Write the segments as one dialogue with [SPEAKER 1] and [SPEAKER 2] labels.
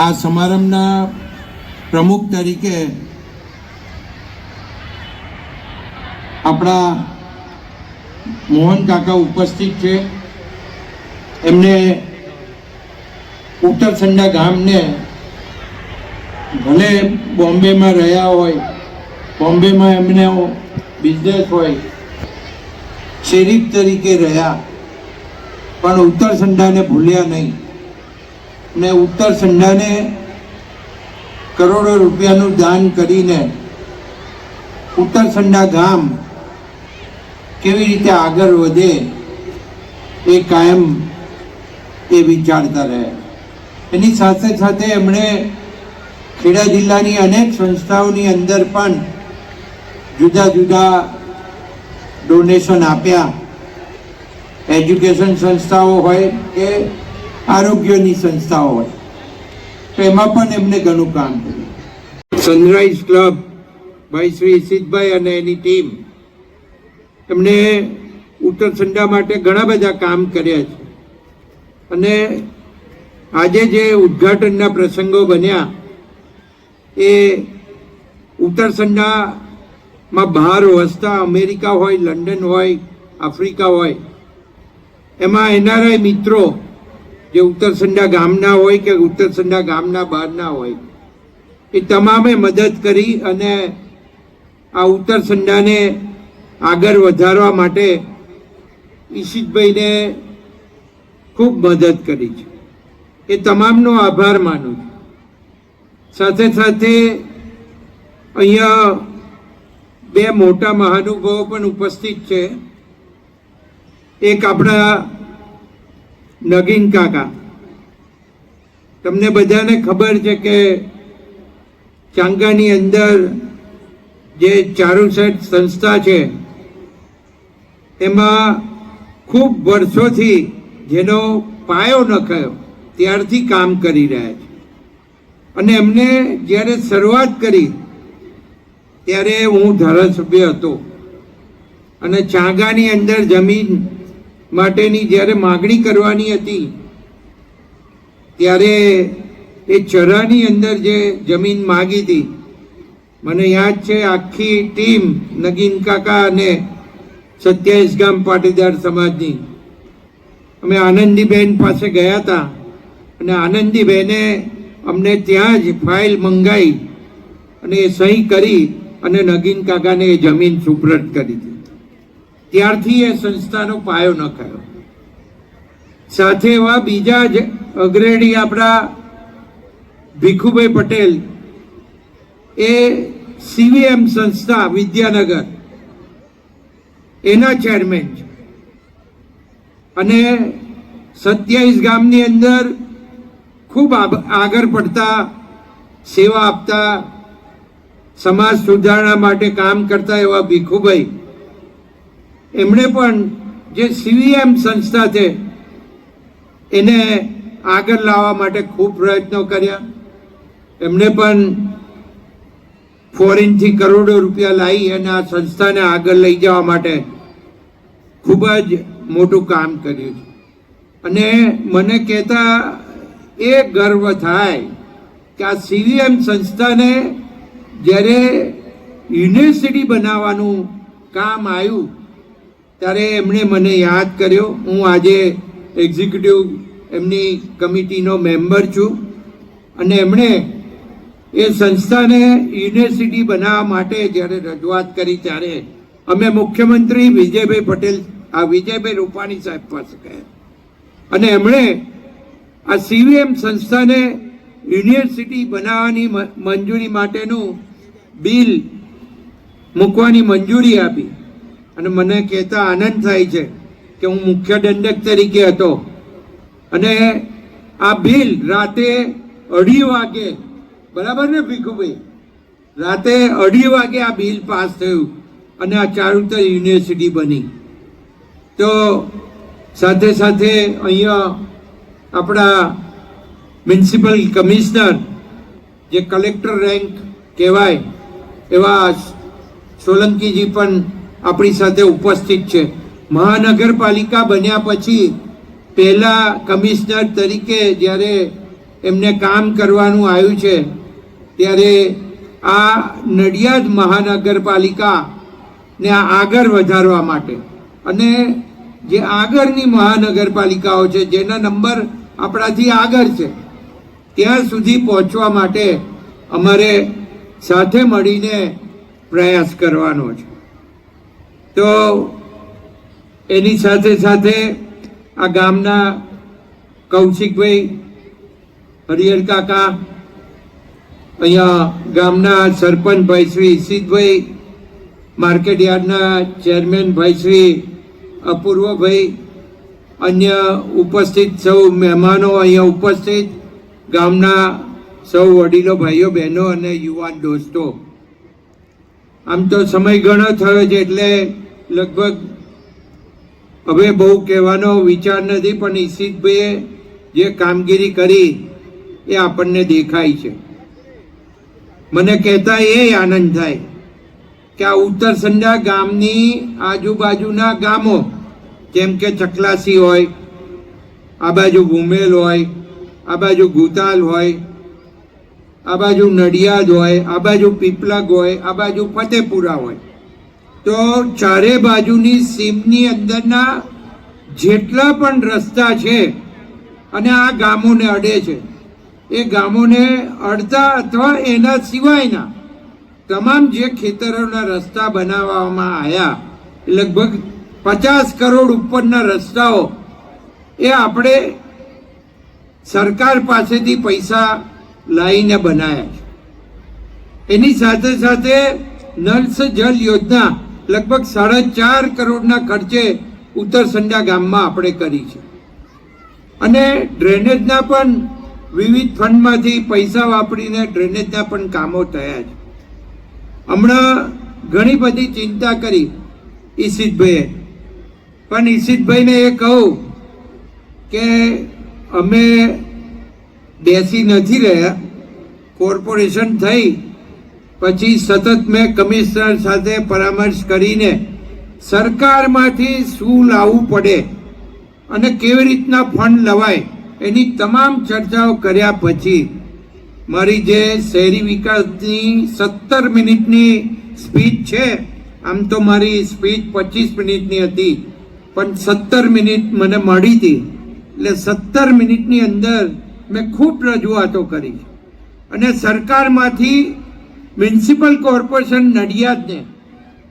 [SPEAKER 1] આ સમારંભના પ્રમુખ તરીકે આપણા મોહન કાકા ઉપસ્થિત છે. એમને ઉત્તરસંડા ગામને ભલે બોમ્બેમાં રહ્યા હોય, બોમ્બેમાં એમને બિઝનેસ હોય શેરીફ તરીકે રહ્યા, પણ ઉત્તરસંડાને ભૂલ્યા નહીં. ને ઉત્તરસંડાને કરોડો રૂપિયાનું દાન કરીને ઉત્તરસંડા ગામ કેવી રીતે આગળ વધે એ કાયમ એ વિચારતા રહે. એની સાથે સાથે એમણે ખેડા જિલ્લાની અનેક સંસ્થાઓની અંદર પણ જુદા જુદા ડોનેશન આપ્યા. એજ્યુકેશન સંસ્થાઓ હોય કે આરોગ્યની સંસ્થાઓ હોય. એમાં પણ એમને ઘણું કામ કર્યું. સનરાઈઝ ક્લબ ભાઈ શ્રી સિદ્ધભાઈ અને એની ટીમ એમને ઉત્તર સંડા માટે ઘણા બધા કામ કર્યા છે. અને આજે જે ઉદ્ઘાટનના પ્રસંગો બન્યા, એ ઉત્તર સંડામાં બહાર વસતા અમેરિકા હોય, લંડન હોય, આફ્રિકા હોય, એમાં એનઆરઆઈ મિત્રો જે ઉત્તરસંડા ગામના હોય કે ઉત્તરસંડા ગામના બહારના હોય, એ તમામે મદદ કરી અને આ ઉત્તર સંડાને આગળ વધારવા માટે ઈશિતભાઈને ખૂબ મદદ કરી છે. એ તમામનો આભાર માનું છું. સાથે સાથે અહીંયા બે મોટા મહાનુભાવો પણ ઉપસ્થિત છે. એક આપણા નગીન કાકા. તમને બધાને ખબર છે કે ચાંગાની અંદર જે ચારુસેટ સંસ્થા છે, એમાં ખૂબ વર્ષોથી જેનો પાયો નખાયો ત્યારથી કામ કરી રહ્યા છે. અને એમને જ્યારે શરૂઆત કરી, ત્યારે હું ધારાસભ્ય હતો. અને ચાંગાની અંદર જમીન માટેની જ્યારે માગણી કરવાની હતી, ત્યારે એ ચરાની અંદર જે જમીન માગી હતી, મને યાદ છે આખી ટીમ નગીન કાકા અને સત્યાવીસ ગામ પાટીદાર સમાજની. અમે આનંદીબેન પાસે ગયા હતા અને આનંદીબેને અમને ત્યાં જ ફાઇલ મંગાવી અને એ સહી કરી અને નગીન કાકાને એ જમીન સુપ્રત કરી હતી ત્યારથી એ સંસ્થાનો પાયો નખાયો સાથે એવા બીજા જ અગ્રણી આપણા ભીખુભાઈ પટેલ, એ સીવીએમ સંસ્થા વિદ્યાનગર, એના ચેરમેન છે. અને સત્યાવીસ ગામની અંદર ખૂબ આગળ પડતા, સેવા આપતા, સમાજ સુધારણા માટે કામ કરતા એવા ભીખુભાઈ એમણે પણ જે સીવીએમ સંસ્થા છે, એને આગળ લાવવા માટે ખૂબ પ્રયત્નો કર્યા. એમણે પણ ફોરેનથી કરોડો રૂપિયા લાવી અને આ સંસ્થાને આગળ લઈ જવા માટે ખૂબ જ મોટું કામ કર્યું છે. અને મને કહેતા એ ગર્વ થાય કે આ સીવીએમ સંસ્થાને જ્યારે યુનિવર્સિટી બનાવવાનું કામ આવ્યું ત્યારે એમણે મને યાદ કર્યો. હું આજે એક્ઝિક્યુટિવ એમની કમિટીનો મેમ્બર છું અને એમણે એ સંસ્થાને યુનિવર્સિટી બનાવવા માટે જ્યારે રજૂઆત કરી ત્યારે અમે મુખ્યમંત્રી વિજયભાઈ પટેલ, આ વિજયભાઈ રૂપાણી સાહેબ પાસે ગયા. અને એમણે આ સીવીએમ સંસ્થાને યુનિવર્સિટી બનાવવાની મંજૂરી માટેનું બિલ મૂકવાની મંજૂરી આપી. અને મને કહેતા આનંદ થાય છે કે હું મુખ્ય દંડક તરીકે હતો. અને આ બિલ રાતે અઢી વાગે, બરાબર ને ભીખુભાઈ? રાતે અઢી વાગે આ બિલ પાસ થયું અને આ ચારુતર યુનિવર્સિટી બની. તો સાથે સાથે અહીંયા આપણા મ્યુનિસિપલ કમિશનર, જે કલેક્ટર રેન્ક કહેવાય, એવા સોલંકીજી પણ આપણી સાથે ઉપસ્થિત છે. મહાનગરપાલિકા બન્યા પછી પહેલાં કમિશનર તરીકે જ્યારે એમને કામ કરવાનું આવ્યું છે, ત્યારે આ નડિયાદ મહાનગરપાલિકાને આગળ વધારવા માટે અને જે આગળની મહાનગરપાલિકાઓ છે, જેના નંબર આપણાથી આગળ છે, ત્યાં સુધી પહોંચવા માટે અમારે સાથે મળીને પ્રયાસ કરવાનો છે. તો એની સાથે સાથે આ ગામના કૌશિકભાઈ, હરિહર કાકા, અહીંયા ગામના સરપંચ ભાઈ શ્રી ઈશિતભાઈ, માર્કેટ યાર્ડના ચેરમેન ભાઈ શ્રી અપૂર્વભાઈ, અન્ય ઉપસ્થિત સૌ મહેમાનો અહીંયા ઉપસ્થિત, ગામના સૌ વડીલો, ભાઈઓ, બહેનો અને યુવાન દોસ્તો. આમ તો સમય ઘણો થયો છે એટલે લગભગ હવે બહુ કહેવાનો વિચાર નથી, પણ ઈશિતભાઈએ જે કામગીરી કરી એ આપણને દેખાય છે. મને કહેતા એ આનંદ થાય કે આ ઉત્તર સંડા ગામની આજુબાજુના ગામો, જેમ કે ચકલાસી હોય, આ બાજુ ભૂમેલ હોય, આ બાજુ ગુતાલ હોય, આ બાજુ નડિયાદ હોય, આ બાજુ પીપલગ હોય, આ બાજુ ફતેપુરા હોય. તો ચારે બાજુની સીમની અંદરના જેટલા પણ રસ્તા છે અને આ ગામોને અડે છે, એ ગામોને અડતા અથવા એના સિવાયના તમામ જે ખેતરોના રસ્તા બનાવવામાં આવ્યા લગભગ પચાસ કરોડ ઉપરના રસ્તાઓ, એ આપણે સરકાર પાસેથી પૈસા લાવીને બનાવ્યા છે. એની સાથે સાથે નલ જલ યોજના લગભગ સાડા ચાર કરોડના ખર્ચે ઉત્તર સંડા ગામમાં આપણે કરી છે. અને ડ્રેનેજના પણ વિવિધ ફંડમાંથી પૈસા વાપરીને ડ્રેનેજના પણ કામો થયા છે. હમણાં ઘણી બધી ચિંતા કરી ઈશિતભાઈએ. પણ ઈશિતભાઈને એ કહું કે અમે બેસી નથી રહ્યા. કોર્પોરેશન થઈ પછી સતત મેં કમિશનર સાથે પરામર્શ કરીને સરકારમાંથી શું લાવવું પડે અને કેવી રીતના ફંડ લવાય એની તમામ ચર્ચાઓ કર્યા પછી મારી જે શહેરી વિકાસની સત્તર મિનિટની સ્પીચ છે, આમ તો મારી સ્પીચ પચીસ મિનિટની હતી, પણ સત્તર મિનિટ મને મળી હતી. એટલે સત્તર મિનિટની અંદર મેં ખૂબ રજૂઆતો કરી. અને સરકારમાંથી મ્યુનિસિપલ કોર્પોરેશન નડિયાદને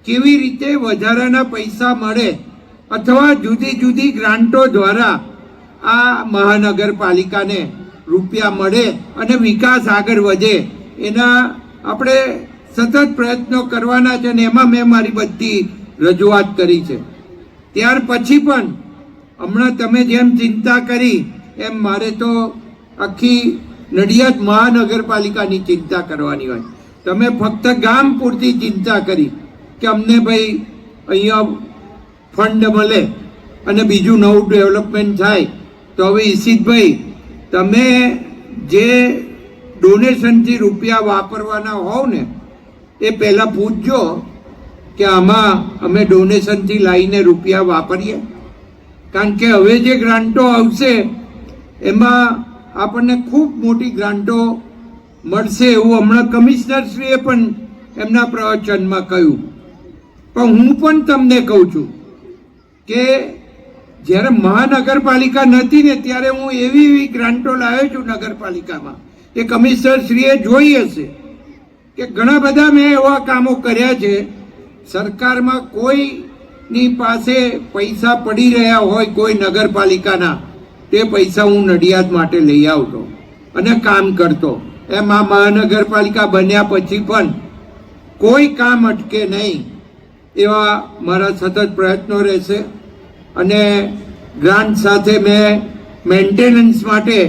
[SPEAKER 1] કેવી રીતે વધારાના પૈસા મળે અથવા જુદી જુદી ગ્રાન્ટો દ્વારા આ મહાનગરપાલિકાને રૂપિયા મળે અને વિકાસ આગળ વધે, એના આપણે સતત પ્રયત્નો કરવાના છે અને એમાં મેં મારી બધી રજૂઆત કરી છે. ત્યાર પછી પણ હમણાં તમે જેમ ચિંતા કરી, એમ મારે તો આખી નડિયાદ મહાનગરપાલિકાની ચિંતા કરવાની હોય. તમે ફક્ત ગામ પૂરતી ચિંતા કરી કે અમને ભાઈ અહીંયા ફંડ મળે અને બીજું નવું ડેવલપમેન્ટ થાય, તો હવે ઈશિતભાઈ, તમે જે ડોનેશનથી રૂપિયા વાપરવાના હોવ ને, એ પહેલાં પૂછજો કે આમાં અમે ડોનેશનથી લાવીને રૂપિયા વાપરીએ. કારણ કે હવે જે ગ્રાન્ટો આવશે, એમાં આપણને ખૂબ મોટી ગ્રાન્ટો મળશે એવું હમણાં કમિશનરશ્રીએ પણ એમના પ્રવચનમાં કહ્યું. પણ હું પણ તમને કહું છું કે જ્યારે મહાનગરપાલિકા નથી ને ત્યારે હું એવી એવી ગ્રાન્ટો લાવ્યો છું નગરપાલિકામાં એ કમિશનરશ્રીએ જોઈ હશે કે ઘણા બધા મેં એવા કામો કર્યા છે. સરકારમાં કોઈની પાસે પૈસા પડી રહ્યા હોય કોઈ નગરપાલિકાના, તે પૈસા હું નડિયાદ માટે લઈ આવતો અને કામ કરતો. એમ મહાનગરપાલિકા બન્યા પછી પણ કોઈ કામ અટકે નહીં એવા મારા સતત પ્રયત્નો રહેશે. અને ગ્રાન્ટ સાથે મેં મેન્ટેનન્સ માટે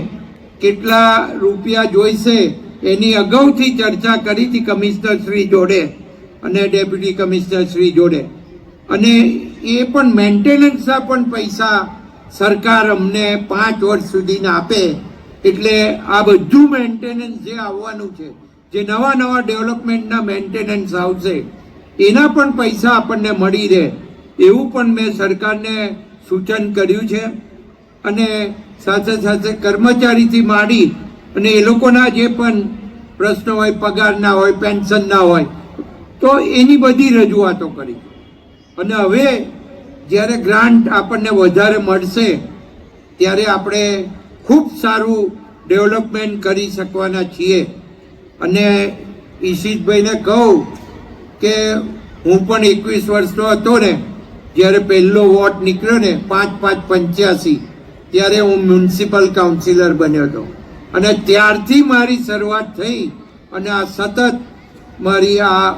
[SPEAKER 1] કેટલા રૂપિયા જોઈશે એની અગાઉથી ચર્ચા કરી હતી કમિશનર શ્રી જોડે અને ડેપ્યુટી કમિશનર શ્રી જોડે. અને એ પણ મેન્ટેનન્સના પણ પૈસા સરકાર અમને પાંચ વર્ષ સુધીના આપે એટલે આ બધું મેન્ટેનન્સ જે આવવાનું છે, જે નવા નવા ડેવલપમેન્ટના મેન્ટેનન્સ આવશે, એના પણ પૈસા આપણને મળી રહે. એવું પણ મેં સરકારને સૂચન કર્યું છે. અને સાથે સાથે કર્મચારીથી માંડી અને એ લોકોના જે પણ પ્રશ્નો હોય પગારના હોય પેન્શનના હોય, તો એની બધી રજૂઆતો કરી. અને હવે જ્યારે ગ્રાન્ટ આપણને વધારે મળશે, ત્યારે આપણે ખૂબ સારું ડેવલપમેન્ટ કરી શકવાના છીએ. અને ઈશિતભાઈને કહું કે હું પણ એકવીસ વર્ષનો હતો ને, જ્યારે પહેલો વોટ નીકળ્યો ને, પાંચ પાંચ પંચ્યાસી, ત્યારે હું મ્યુનિસિપલ કાઉન્સિલર બન્યો હતો. અને ત્યારથી મારી શરૂઆત થઈ અને આ સતત મારી આ,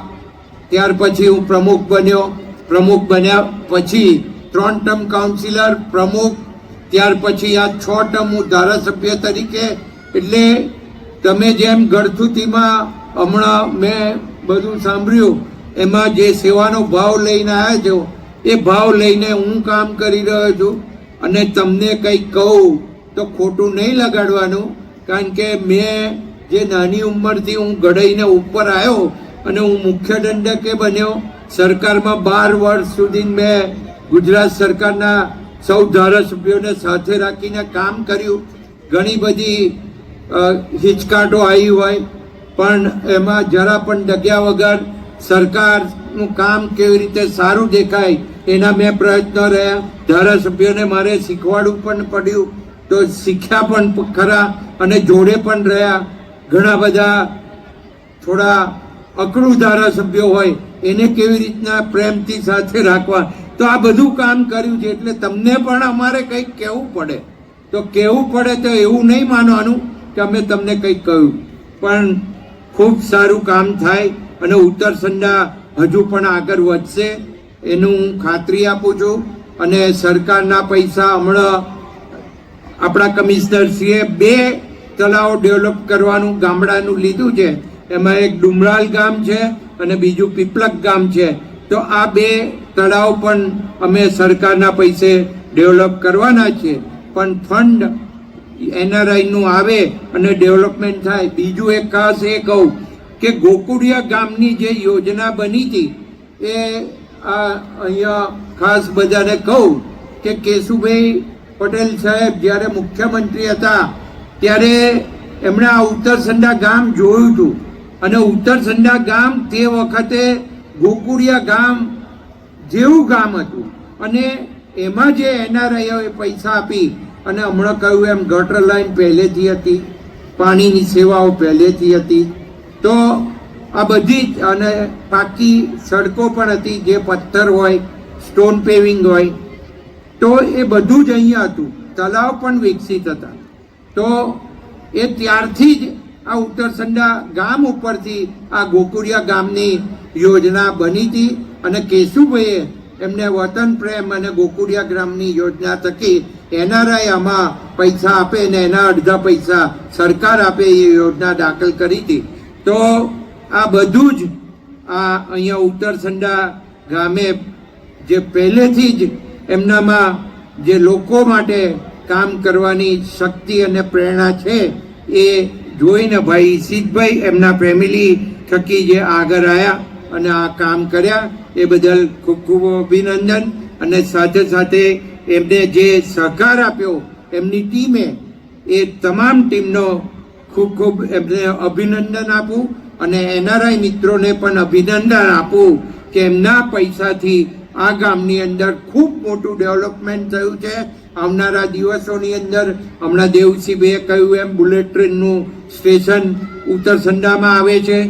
[SPEAKER 1] ત્યાર પછી હું પ્રમુખ બન્યો. પ્રમુખ બન્યા પછી ત્રણ ટર્મ કાઉન્સિલર, પ્રમુખ ત્યાર પછી આ છ ટર્મ હું ધારાસભ્ય તરીકે, એટલે તમે જેમ ગળથુતીમાં હમણાં મેં બધું સાંભળ્યું, એમાં જે સેવાનો ભાવ લઈને આવ્યા છો, એ ભાવ લઈને હું કામ કરી રહ્યો છું. અને તમને કંઈક કહું તો ખોટું નહીં લગાડવાનું, કારણ કે મેં જે નાની ઉંમરથી હું ઘડાઈને ઉપર આવ્યો અને હું મુખ્ય દંડકે બન્યો, સરકારમાં બાર વર્ષ સુધી મેં ગુજરાત સરકારના સૌ ધારાસભ્યોને સાથે રાખીને કામ કર્યું. ઘણી બધી હિચકાટો આવી હોય, પણ એમાં જરા પણ ડગ્યા વગર સરકારનું કામ કેવી રીતે સારું દેખાય એના મેં પ્રયત્નો રહ્યા. ધારાસભ્યોને મારે શીખવાડવું પણ પડ્યું. તો શીખ્યા પણ ખરા અને જોડે પણ રહ્યા. ઘણા બધા થોડા અકડું ધારાસભ્યો હોય, એને કેવી રીતના પ્રેમથી સાથે રાખવા તો આ બધું કામ કર્યું છે એટલે તમને પણ અમારે કંઈક કહેવું પડે. તો કહેવું પડે તો એવું નહીં માનવાનું કે અમે તમને કંઈક કહ્યું. પણ ખૂબ સારું કામ થાય અને ઉત્તર સંડા હજુ પણ આગળ વધશે એનું હું ખાતરી આપું છું. અને સરકારના પૈસા હમણાં આપણા કમિશનરશ્રીએ બે તળાવો ડેવલપ કરવાનું ગામડાનું લીધું છે. એમાં એક ડુમરાલ ગામ છે અને બીજું પીપલક ગામ છે. તો આ બે તળાવ પણ અમે સરકારના પૈસે ડેવલપ કરવાના છીએ પણ ફંડ એનઆરઆઈનું આવે અને ડેવલપમેન્ટ થાય. બીજું એક ખાસ એ કહું કે ગોકુડિયા ગામની જે યોજના બની હતી, એ આ અહીંયા ખાસ બધાને કહું કે કેશુભાઈ પટેલ સાહેબ જ્યારે મુખ્યમંત્રી હતા, ત્યારે એમણે આ ઉત્તરસંડા ગામ જોયું હતું. અને ઉત્તરસંડા ગામ તે વખતે ગોકુડિયા ગામ જેવું ગામ હતું. અને એમાં જે એનઆરઆઈઓએ પૈસા આપી અને હમણાં કહ્યું એમ ગટર લાઈન પહેલેથી હતી, પાણીની સેવાઓ પહેલેથી હતી. તો આ બધી જ અને પાકી સડકો પણ હતી, જે પથ્થર હોય સ્ટોન પેવિંગ હોય, તો એ બધું જ અહીંયા હતું. તલાવ પણ વિકસિત હતા. તો એ ત્યારથી જ આ ઉત્તરસંડા ગામ ઉપરથી આ ગોકુળિયા ગામની યોજના બની હતી અને કેશુભાઈએ એમને વતન, પ્રેમ અને ગોકુડિયા ગ્રામની યોજના થકી એનઆરઆઈ આમાં પૈસા આપે ને એના અડધા પૈસા સરકાર આપે એ યોજના દાખલ કરી હતી. તો આ બધું જ આ અહીંયા ઉત્તરસંડા ગામે જે પહેલેથી જ એમનામાં જે લોકો માટે કામ કરવાની શક્તિ અને પ્રેરણા છે એ જોઈને ભાઈ ઈશિતભાઈ એમના ફેમિલી થકી જે આગળ આવ્યા અને આ કામ કર્યા. એ બદલ ખૂબ ખૂબ અભિનંદન. અને સાથે સાથે એમને જે સહકાર આપ્યો એમની ટીમે, એ તમામ ટીમનો ખૂબ ખૂબ એમને અભિનંદન આપું. અને એનઆરઆઈ મિત્રોને પણ અભિનંદન આપું કે એમના પૈસાથી આ ગામની અંદર ખૂબ મોટું ડેવલપમેન્ટ થયું છે. આવનારા દિવસોની અંદર હમણાં દેવસિંહભાઈએ કહ્યું એમ, બુલેટ ટ્રેનનું સ્ટેશન ઉત્તરસંડામાં આવે છે.